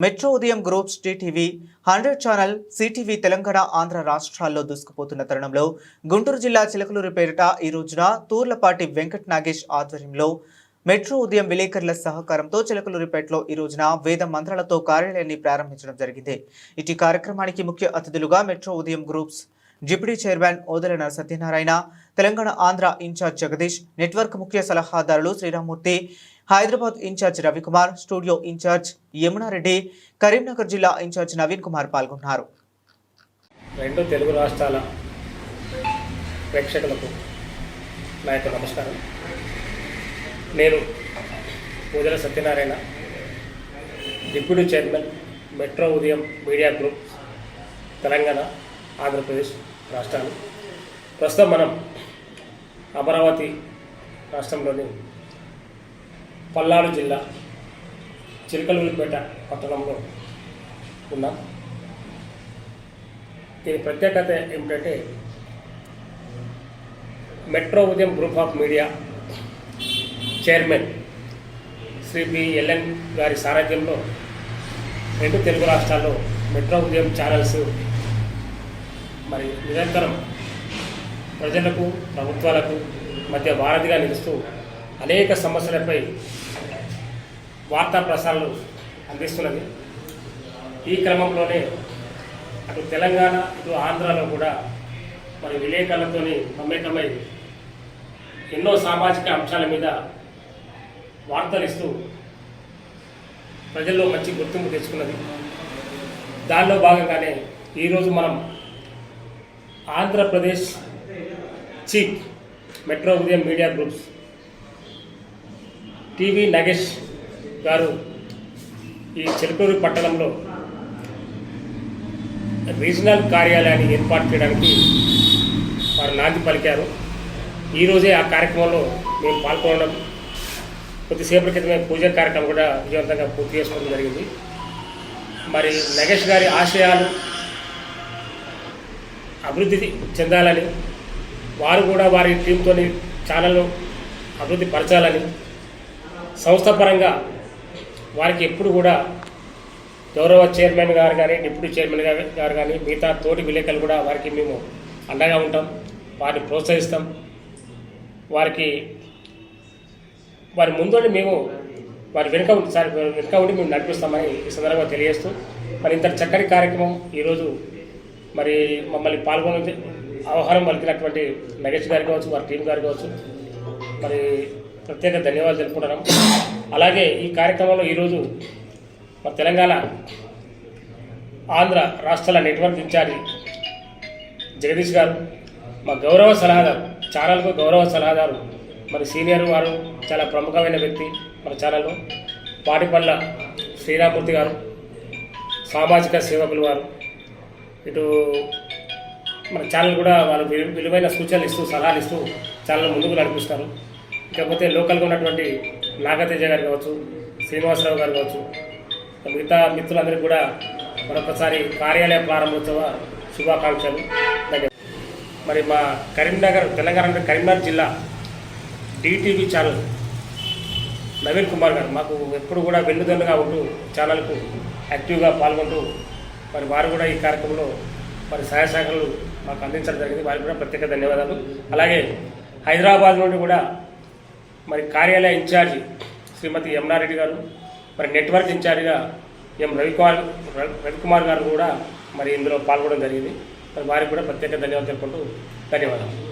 Metro Udayam groups TTV hundred channel CTV Telangana Andhra రాష్ట్రాల్లో దూసుకుపోతున్న తరుణంలో గుంటూరు జిల్లా చిలకలూరిపేట ఈ రోజున తూర్లపాటి వెంకట్ నాగేష్ ఆధ్వర్యంలో మెట్రో ఉదయం విలేకరుల సహకారంతో చిలకలూరిపేటలో ఈ రోజున వేద మంత్రాలతో కార్యాలయాన్ని ప్రారంభించడం జరిగింది. ఇటు కార్యక్రమానికి ముఖ్య అతిథులుగా Metro Udayam groups deputy chairman Odela Satyanarayana Telangana Andhra incharge Jagadish network ముఖ్య సలహాదారులు Sriramamurthy Hyderabad incharge Ravikumar studio incharge Yamunareddy Karimnagar జిల్లా ఇన్ఛార్జ్ నవీన్ కుమార్ పాల్గొన్నారు. రెండు తెలుగు రాష్ట్రాల ప్రేక్షకులకు నా యొక్క నమస్కారం. నేను Pujala Satyanarayana deputy chairman Metro Udayam media group Telangana Andhra Pradesh రాష్ట్రాలు. ప్రస్తుతం మనం అమరావతి రాష్ట్రంలోని పల్నాడు జిల్లా చిలకలూరిపేట పట్టణంలో ఉన్నాం దీని ప్రత్యేకత ఏమిటంటే Metro Udayam group of media chairman Shri B LN గారి సారథ్యంలో రెండు తెలుగు రాష్ట్రాల్లో మెట్రో ఉదయం ఛానల్స్ మరి నిరంతరం ప్రజలకు ప్రభుత్వాలకు మధ్య వారధిగా నిలుస్తూ అనేక సమస్యలపై వార్తా ప్రసారాలు అందిస్తున్నది. ఈ క్రమంలోనే అటు తెలంగాణ ఇటు ఆంధ్రాలో కూడా మరి విలేకరులతో మమేకమై ఎన్నో సామాజిక అంశాల మీద వార్తలు ఇస్తూ ప్రజల్లో మంచి గుర్తింపు తెచ్చుకున్నది. దానిలో భాగంగానే ఈరోజు మనం Andhra Pradesh chief Metro Udayam media groups TV Nagesh గారు ఈ చిలకూరు పట్టణంలో రీజనల్ కార్యాలయాన్ని ఏర్పాటు చేయడానికి వారు నాంది పలికారు. ఈరోజే ఆ కార్యక్రమంలో మేము పాల్గొనడం కొద్దిసేపటి క్రితమే పూజ కార్యక్రమం కూడా విజయవంతంగా పూర్తి చేసుకోవడం జరిగింది. మరి నగేష్ గారి ఆశయాలు అభివృద్ధి చెందాలని వారు కూడా వారి టీంతో ఛానల్ను అభివృద్ధి పరచాలని సంస్థపరంగా వారికి ఎప్పుడు కూడా గౌరవ చైర్మన్ గారు కానీ డిప్యూటీ చైర్మన్ గారు గారు కానీ మిగతా తోటి విలేకరులు కూడా వారికి మేము అండగా ఉంటాం వారిని ప్రోత్సహిస్తాం. వారికి వారి ముందుండి మేము వారి వెనుక ఉండి సార్ వెనుక ఉండి మేము నడిపిస్తామని ఈ సందర్భంగా తెలియజేస్తూ మరి ఇంత చక్కటి కార్యక్రమం ఈరోజు మరి మమ్మల్ని పాల్గొనే ఆహ్వానం పలికినటువంటి నగేష్ గారు కావచ్చు వారి టీం గారు కావచ్చు మరి ప్రత్యేక ధన్యవాదాలు తెలుపుకుంటున్నాం. అలాగే ఈ కార్యక్రమంలో ఈరోజు మా తెలంగాణ ఆంధ్ర రాష్ట్రాల నెట్వర్క్ ఇన్ఛార్జి జగదీష్ గారు మా గౌరవ సలహాదారు ఛానల్కు గౌరవ సలహాదారు మరి సీనియర్ వారు చాలా ప్రముఖమైన వ్యక్తి మన ఛానల్లో పాటిపల్ల శ్రీరామూర్తి గారు సామాజిక సేవకులు వారు ఇటు మన ఛానల్ కూడా వాళ్ళు విలువైన సూచనలు ఇస్తూ సలహాలు ఇస్తూ ఛానల్ ముందుకు నడిపిస్తారు. ఇకపోతే లోకల్గా ఉన్నటువంటి నాగతేజ గారు కావచ్చు శ్రీనివాసరావు గారు కావచ్చు మిగతా మిత్రులందరికీ కూడా మరొకసారి కార్యాలయ ప్రారంభోత్సవ శుభాకాంక్షలు. మరి మా కరీంనగర్ తెలంగాణ అంటే కరీంనగర్ జిల్లా డిటీవీ ఛానల్ నవీన్ కుమార్ గారు మాకు ఎప్పుడు కూడా వెన్నుదన్నుగా ఉంటూ ఛానల్కు యాక్టివ్గా పాల్గొంటూ మరి వారు కూడా ఈ కార్యక్రమంలో మరి సహాయ శాఖలు మాకు అందించడం జరిగింది. వారికి కూడా ప్రత్యేక ధన్యవాదాలు. అలాగే హైదరాబాద్ నుండి కూడా మరి కార్యాలయ ఇన్ఛార్జి శ్రీమతి యమునారెడ్డి గారు మరి నెట్వర్క్ ఇన్ఛార్జిగా ఎం రవికుమార్ రవి- రవికుమార్ గారు కూడా మరి ఇందులో పాల్గొనడం జరిగింది. మరి వారికి కూడా ప్రత్యేక ధన్యవాదాలు తెలుపుకుంటూ ధన్యవాదాలు.